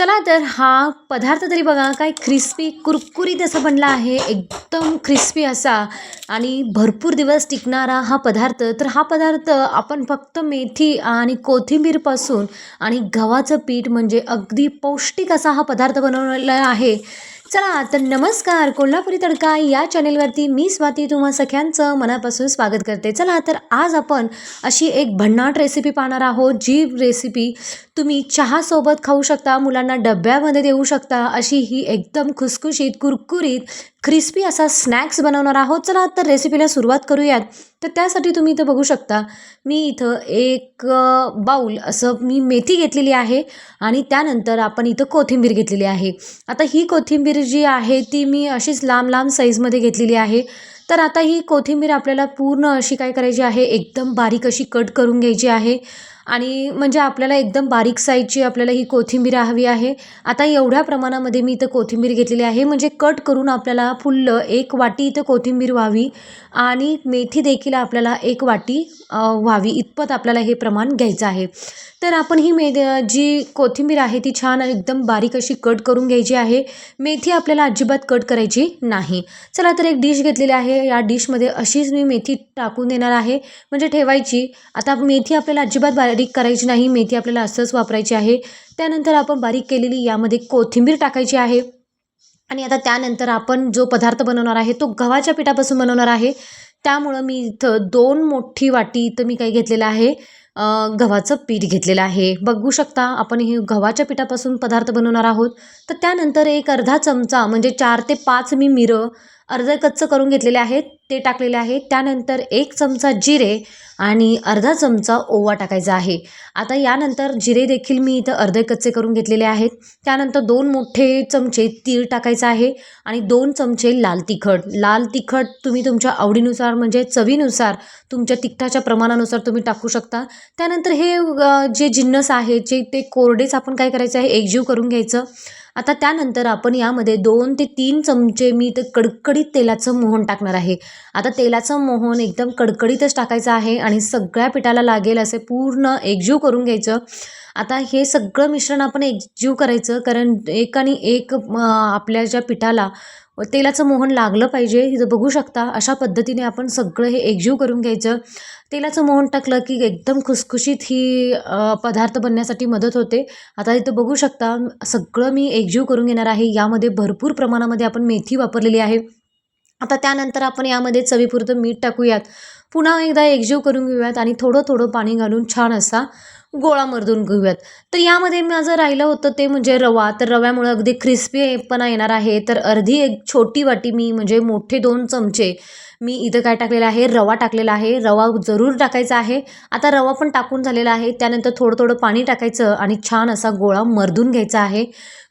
चला तर हा पदार्थ तरी बघा काय क्रिस्पी कुरकुरीत असं बनला आहे एकदम क्रिस्पी असा. आणि भरपूर दिवस टिकणारा हा पदार्थ. तर हा पदार्थ आपण फक्त मेथी आणि कोथिंबीरपासून आणि गव्हाचं पीठ म्हणजे अगदी पौष्टिक असा हा पदार्थ बनवलेला आहे. चला तर नमस्कार. कोल्हापुरी तडका या चॅनेलवरती मी स्वाती तुम्हा सगळ्यांचं मनापासून स्वागत करते. चला तर आज आपण अशी एक भन्नाट रेसिपी पाहणार आहोत जी रेसिपी तुम्ही चहासोबत खाऊ शकता मुलांना डब्यामध्ये देऊ शकता अशी ही एकदम खुसखुशीत कुरकुरीत क्रिस्पी असा स्नॅक्स बनवणार आहोत. चला तर रेसिपीला सुरुवात करूयात. तर त्यासाठी तुम्ही इथं बघू शकता मी इथं एक बाऊल असं मी मेथी घेतलेली आहे आणि त्यानंतर आपण इथं कोथिंबीर घेतलेली आहे. आता ही कोथिंबीर जी आहे ती मी अशीच लांब लांब साईजमध्ये घेतलेली आहे. तर आता ही कोथिंबीर आपल्याला पूर्ण अशी काय करायची आहे एकदम बारीक अशी कट करून घ्यायची आहे. आणि म्हणजे आपल्याला एकदम बारीक साईजची आपल्याला ही कोथिंबीर हवी आहे. आता एवढ्या प्रमाणामध्ये मी इथं कोथिंबीर घेतलेली आहे. म्हणजे कट करून आपल्याला फुल्ल एक वाटी इथं कोथिंबीर व्हावी आणि मेथी देखील आपल्याला एक वाटी व्हावी. इतपत आपल्याला हे प्रमाण घ्यायचं आहे. तर आपण ही मेद जी कोथिंबीर आहे ती छान एकदम बारीक अशी कट करून घ्यायची आहे. मेथी आपल्याला अजिबात कट करायची नाही. चला तर एक डिश घेतलेली आहे. या डिशमध्ये अशीच मी मेथी टाकून देणार आहे. म्हणजे ठेवायची. आता मेथी आपल्याला अजिबात बारीक करायची नाही. मेथी आपल्याला असंच वापरायची आहे. त्यानंतर आपण बारीक केलेली यामध्ये कोथिंबीर टाकायची आहे. आणि आता त्यानंतर आपण जो पदार्थ बनवणार आहे तो गव्हाच्या पिठापासून बनवणार आहे. त्यामुळं मी इथं दोन मोठी वाटी इथं मी काही घेतलेलं आहे. गव्हाचं पीठ घेतलेलं आहे. बघू शकता आपण हे गव्हाच्या पिठापासून पदार्थ बनवणार आहोत. तर त्यानंतर एक अर्धा चमचा म्हणजे चार ते पाच मी मिरं अर्धं कच्चं करून घेतलेले आहेत ते टाकलेले आहे त्यानंतर एक चमचा जिरे आणि अर्धा चमचा ओवा टाकायचा आहे. आता यानंतर जिरे देखील मी इथं अर्धे कच्चे करून घेतलेले आहेत. त्यानंतर दोन मोठे चमचे तीळ टाकायचं आहे आणि दोन चमचे लाल तिखट. लाल तिखट तुम्ही तुमच्या आवडीनुसार म्हणजे चवीनुसार तुमच्या तिखटाच्या प्रमाणानुसार तुम्ही टाकू शकता. त्यानंतर हे जे जिन्नस आहे जे ते कोरडेच आपण काय करायचं आहे एकजीव करून घ्यायचं. आता त्यानंतर आपण यामध्ये दोन ते तीन चमचे मी ते कडकडीत तेलाचं मोहन टाकणार आहे. आता तेलाचं मोहन एकदम कडकडीतच टाकायचं आहे आणि सगळ्या पिठाला लागेल असे पूर्ण एकजीव करून घ्यायचं. आता हे सगळं मिश्रण आपण एकजीव करायचं कारण एक आणि एक आपल्या ज्या पिठाला तेलाचं मोहन लागलं पाहिजे इथं बघू शकता. अशा पद्धतीने आपण सगळं हे एकजीव करून घ्यायचं. तेलाचं मोहन टाकलं की एकदम खुसखुशीत ही पदार्थ बनण्यासाठी मदत होते. आता इथं बघू शकता सगळं मी एकजीव करून घेणार आहे. यामध्ये भरपूर प्रमाणामध्ये आपण मेथी वापरलेली आहे. आता त्यानंतर आपण यामध्ये चवीपुरतं मीठ टाकूयात. पुन्हा एकदा एकजीव करून घेऊयात आणि थोडं थोडं पाणी घालून छान असा गोळा मर्दून घेऊयात. तर यामध्ये माझं राहिलं होतं ते म्हणजे रवा. तर रव्यामुळं अगदी क्रिस्पीपणा येणार आहे. तर अर्धी एक छोटी वाटी मी म्हणजे मोठे दोन चमचे मी इथं काय टाकलेलं आहे? रवा टाकलेला आहे. रवा जरूर टाकायचा आहे. आता रवा पण टाकून झालेला आहे. त्यानंतर थोडं थोडं पाणी टाकायचं आणि छान असा गोळा मर्दून घ्यायचा आहे.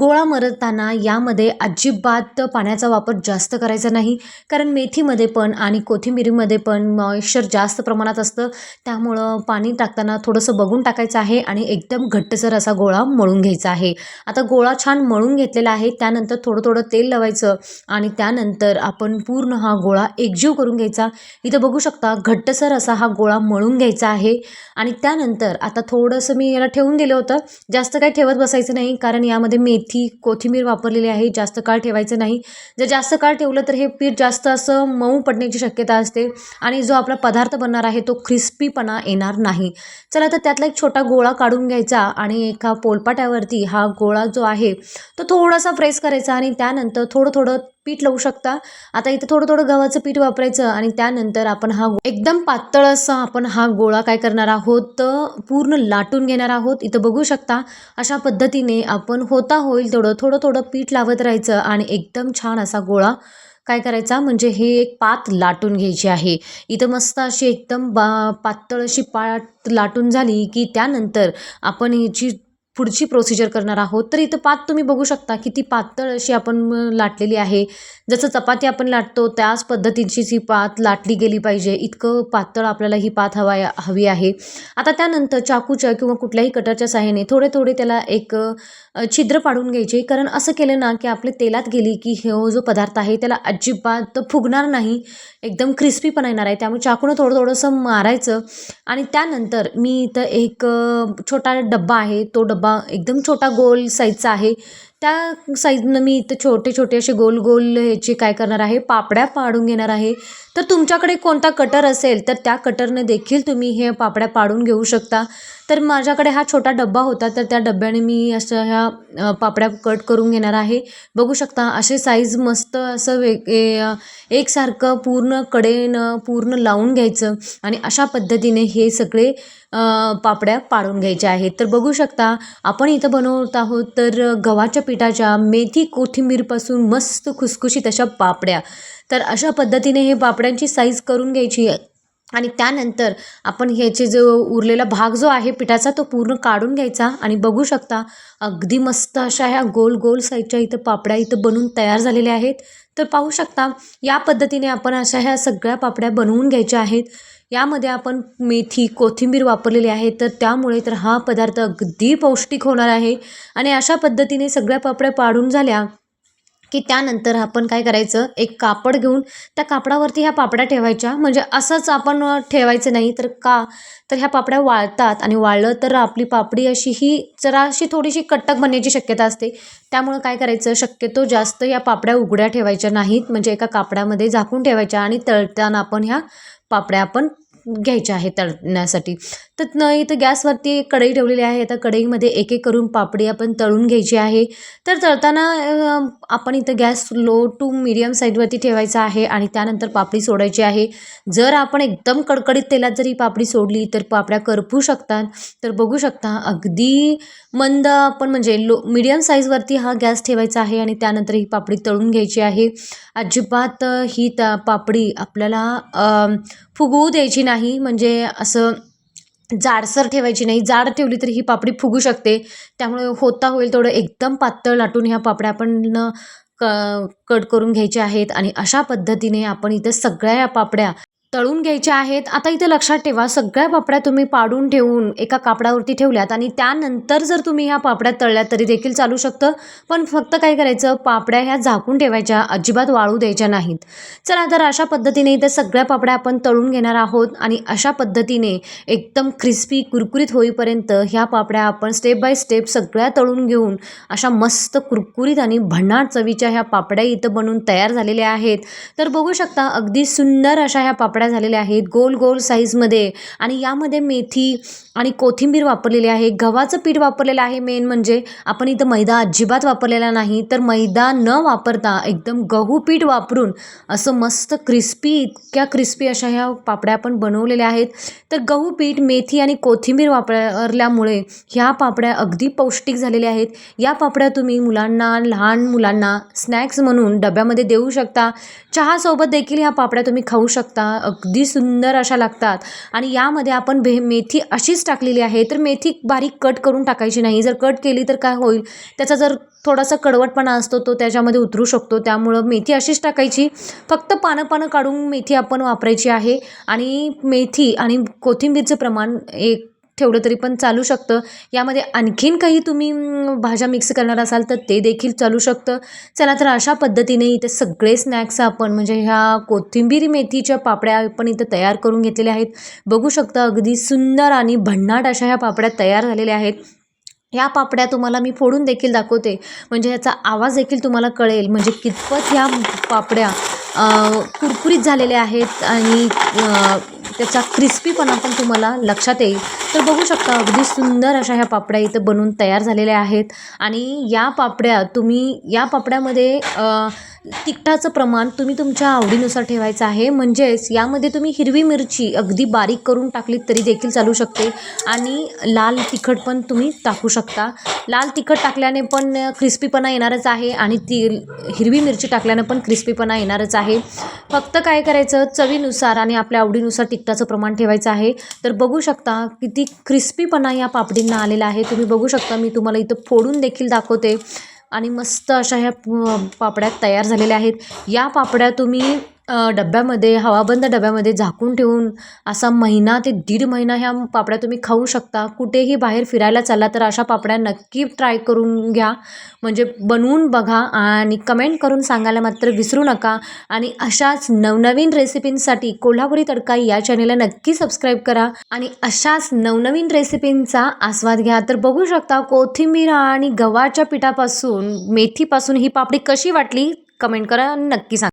गोळा मरताना यामध्ये अजिबात पाण्याचा वापर जास्त करायचा नाही. कारण मेथीमध्ये पण आणि कोथिंबिरीमध्ये पण मॉइश्चर जास्त प्रमाणात असतं. त्यामुळं पाणी टाकताना थोडंसं बघून टाकायचं आहे आणि एकदम घट्टसर असा गोळा मळून घ्यायचा आहे. आता गोळा छान मळून घेतलेला आहे. त्यानंतर थोडं थोडं तेल लावायचं आणि त्यानंतर आपण पूर्ण हा गोळा एकजीव करून घ्यायचा. इथं बघू शकता घट्टसर असा हा गोळा मळून घ्यायचा आहे. आणि त्यानंतर आता थोडंसं मी याला ठेवून दिलं होतं. जास्त काही ठेवत बसायचं नाही कारण यामध्ये मेथी कोथिंबीर वापरलेली आहे. जास्त काळ ठेवायचं नाही. जर जास्त काळ ठेवलं तर हे पीठ जास्त असं मऊ पडण्याची शक्यता असते आणि जो आपला पदार्थ बनणार आहे तो क्रिस्पीपणा येणार नाही. चला तर त्यातला एक छोटा गोळा काढून घ्यायचा आणि एका पोलपाट्यावरती हा गोळा जो आहे तो थोडासा प्रेस करायचा आणि त्यानंतर थोडं थोडं पीठ लावू शकता. आता इथं थोडं थोडं गव्हाचं पीठ वापरायचं आणि त्यानंतर आपण हा एकदम पातळ असा आपण हा गोळा काय करणार आहोत तर पूर्ण लाटून घेणार आहोत. इथं बघू शकता अशा पद्धतीने आपण होता होईल तेवढं थोडं थोडं पीठ लावत राहायचं आणि एकदम छान असा गोळा काय करायचा? म्हणजे हे एक पात लाटून घ्यायची आहे. इथं मस्त अशी एकदम बा पातळ अशी पात लाटून झाली की त्यानंतर आपण याची पुढची प्रोसिजर करणार आहोत. तर इथं पात तुम्ही बघू शकता किती पातळ अशी आपण लाटलेली आहे. जसं चपाती आपण लाटतो त्याच पद्धतीचीच ही पात लाटली गेली पाहिजे. इतकं पातळ आपल्याला ही पात हवा हवी आहे. आता त्यानंतर चाकूच्या किंवा कुठल्याही कटरच्या सहाय्याने थोडे थोडे त्याला एक छिद्र पाडून घ्यायचे. कारण असं केलं ना की आपले तेलात गेली की हो जो पदार्थ आहे त्याला अजिबात फुगणार नाही. एकदम क्रिस्पी पण येणार आहे. त्यामुळे चाकूनं थोडं थोडंसं मारायचं. आणि त्यानंतर मी इथं एक छोटा डब्बा आहे. तो डब्बा डबा एकदम छोटा गोल साईजचा आहे. त्या साईजनं मी इथं छोटे छोटे असे गोल गोल ह्याचे काय करणार आहे? पापड्या पाडून घेणार आहे. तर तुमच्याकडे कोणता कटर असेल तर त्या कटरने देखील तुम्ही हे पापड्या पाडून घेऊ शकता. तर माझ्याकडे हा छोटा डब्बा होता तर त्या डब्याने मी असं ह्या पापड्या कट करून घेणार आहे. बघू शकता असे साईज मस्त असं वेग एकसारखं पूर्ण कडेनं पूर्ण लावून घ्यायचं. आणि अशा पद्धतीने हे सगळे पापड्या पाडून घ्यायच्या आहेत. तर बघू शकता आपण इथं बनवत आहोत तर गव्हाच्या पिठाच्या मेथी कोथिंबीरपासून मस्त खुसखुशीत अशा पापड्या. तर अशा पद्धतीने हे पापड्यांची साईज करून घ्यायची आहे. आणि त्यानंतर आपण ह्याचे जो उरलेला भाग जो आहे पिठाचा तो पूर्ण काढून घ्यायचा. आणि बघू शकता अगदी मस्त अशा ह्या गोल गोल साईजच्या इथं पापड्या इथं बनवून तयार झालेल्या आहेत. तर पाहू शकता या पद्धतीने आपण अशा ह्या सगळ्या पापड्या बनवून घ्यायच्या आहेत. यामध्ये आपण मेथी कोथिंबीर वापरलेली आहे. तर त्यामुळे तर हा पदार्थ अगदी पौष्टिक होणार आहे. आणि अशा पद्धतीने सगळ्या पापड्या पाडून झाल्या की त्यानंतर आपण काय करायचं? एक कापड घेऊन त्या कापडावरती ह्या पापड्या ठेवायच्या. म्हणजे असंच आपण ठेवायचं नाही. तर का? तर ह्या पापड्या वाळतात आणि वाळलं तर आपली पापडी अशी ही जरा अशी थोडीशी कट्टक बनण्याची शक्यता असते. त्यामुळं काय करायचं? शक्यतो जास्त या पापड्या उघड्या ठेवायच्या नाहीत. म्हणजे एका कापडामध्ये झाकून ठेवायच्या आणि तळताना आपण ह्या पापड्या आपण घ्यायच्या आहे तळण्यासाठी. तर न इथं गॅसवरती कढई ठेवलेली आहे. आता कढईमध्ये एक एक करून पापडी आपण तळून घ्यायची आहे. तर तळताना आपण इथं गॅस लो टू मिडियम साईडवरती ठेवायचा आहे आणि त्यानंतर पापडी सोडायची आहे. जर आपण एकदम कडकडीत तेलात जरी पापडी सोडली तर पापड्या करपू शकतात. तर बघू शकता अगदी मंद आपण म्हणजे लो मिडियम साईजवरती हा गॅस ठेवायचा आहे आणि त्यानंतर ही पापडी तळून घ्यायची आहे. अजिबात ही त्या पापडी आपल्याला फुगवू द्यायची नाही. म्हणजे असं जाडसर ठेवायची नाही. जाड ठेवली तर ही पापडी फुगू शकते. त्यामुळे होता होईल तेवढं एकदम पातळ लाटून ह्या पापड्या आपण क कट करून घ्यायच्या आहेत. आणि अशा पद्धतीने आपण इथं सगळ्या या पापड्या तळून घ्यायच्या आहेत. आता इथं लक्षात ठेवा सगळ्या पापड्या तुम्ही पाडून ठेवून एका कापडावरती ठेवल्यात आणि त्यानंतर जर तुम्ही ह्या पापड्या तळल्यात तरी देखील चालू शकतं. पण फक्त काय करायचं पापड्या ह्या झाकून ठेवायच्या अजिबात वाळू द्यायच्या नाहीत. चला तर अशा पद्धतीने इथे सगळ्या पापड्या आपण तळून घेणार आहोत आणि अशा पद्धतीने एकदम क्रिस्पी कुरकुरीत होईपर्यंत ह्या पापड्या आपण स्टेप बाय स्टेप सगळ्या तळून घेऊन अशा मस्त कुरकुरीत आणि भन्नाट चवीच्या ह्या पापड्या इथं बनवून तयार झालेल्या आहेत. तर बघू शकता अगदी सुंदर अशा ह्या पापड्या पापड्या झालेल्या आहेत गोल गोल साईजमध्ये आणि यामध्ये मेथी आणि कोथिंबीर वापरलेली आहे. गव्हाचं पीठ वापरलेलं आहे. मेन म्हणजे आपण इथं मैदा अजिबात वापरलेला नाही. तर मैदा न वापरता एकदम गहू पीठ वापरून असं मस्त क्रिस्पी इतक्या क्रिस्पी अशा ह्या पापड्या आपण बनवलेल्या आहेत. तर गहू पीठ मेथी आणि कोथिंबीर वापरल्यामुळे ह्या पापड्या अगदी पौष्टिक झालेल्या आहेत. या पापड्या तुम्ही मुलांना लहान मुलांना स्नॅक्स म्हणून डब्यामध्ये देऊ शकता. चहासोबत देखील ह्या पापड्या तुम्ही खाऊ शकता. अगदी सुंदर अशा लागतात. आणि यामध्ये आपण भे मेथी अशीच टाकलेली आहे. तर मेथी बारीक कट करून टाकायची नाही. जर कट केली तर काय होईल? त्याचा जर थोडासा कडवटपणा असतो तो त्याच्यामध्ये उतरू शकतो. त्यामुळं मेथी अशीच टाकायची. फक्त पानं पानं काढून मेथी आपण वापरायची आहे. आणि मेथी आणि कोथिंबीरचं प्रमाण एक ठेवलं तरी पण चालू शकतं. यामध्ये आणखीन काही तुम्ही भाज्या मिक्स करणार असाल तर ते देखील चालू शकतं. चला तर अशा पद्धतीने इथे सगळे स्नॅक्स आपण म्हणजे ह्या कोथिंबीर मेथीच्या पापड्या आपण इथं तयार करून घेतलेल्या आहेत. बघू शकता अगदी सुंदर आणि भन्नाट अशा ह्या पापड्या तयार झालेल्या आहेत. या पापड्या तुम्हाला मी फोडून देखील दाखवते. म्हणजे ह्याचा आवाज देखील तुम्हाला कळेल. म्हणजे कितपत ह्या पापड्या कुरकुरीत झालेल्या आहेत आणि त्याचा क्रिस्पीपणा पण तुम्हाला लक्षात येईल. तर बघू शकता अगदी सुंदर अशा ह्या पापड्या इथं बनवून तयार झालेल्या आहेत. आणि या पापड्या तुम्ही या पापड्यामध्ये तिखटाचं प्रमाण तुम्ही तुमच्या आवडीनुसार ठेवायचं आहे. म्हणजेच यामध्ये तुम्ही हिरवी मिरची अगदी बारीक करून टाकलीत तरी देखील चालू शकते. आणि लाल तिखट पण तुम्ही टाकू शकता. लाल तिखट टाकल्याने पण क्रिस्पीपणा येणारच आहे आणि ती हिरवी मिरची टाकल्याने पण क्रिस्पीपणा येणारच आहे. फक्त काय करायचं? चवीनुसार आणि आपल्या आवडीनुसार तिखटाचं प्रमाण ठेवायचं आहे. तर बघू शकता किती क्रिस्पीपणा या पापडींना आलेला आहे. तुम्ही बघू शकता मी तुम्हाला इथं फोडून देखील दाखवते. आणि मस्त अशा ह्या पापड्या तयार झालेल्या आहेत. या पापड्या तुम्ही डब्यामध्ये हवाबंद डब्यामध्ये झाकून ठेवून असा महिना ते दीड महिना ह्या पापड्या तुम्ही खाऊ शकता. कुठेही बाहेर फिरायला चालला तर अशा पापड्या नक्की ट्राय करून घ्या. म्हणजे बनवून बघा आणि कमेंट करून सांगायला मात्र विसरू नका. आणि अशाच नवनवीन रेसिपींसाठी कोल्हापुरी तडका या चॅनेलला नक्की सबस्क्राईब करा. आणि अशाच नवनवीन रेसिपींचा आस्वाद घ्या. तर बघू शकता कोथिंबीर आणि गव्हाच्या पिठापासून मेथीपासून ही पापडी कशी वाटली? कमेंट करा आणि नक्की सांगा.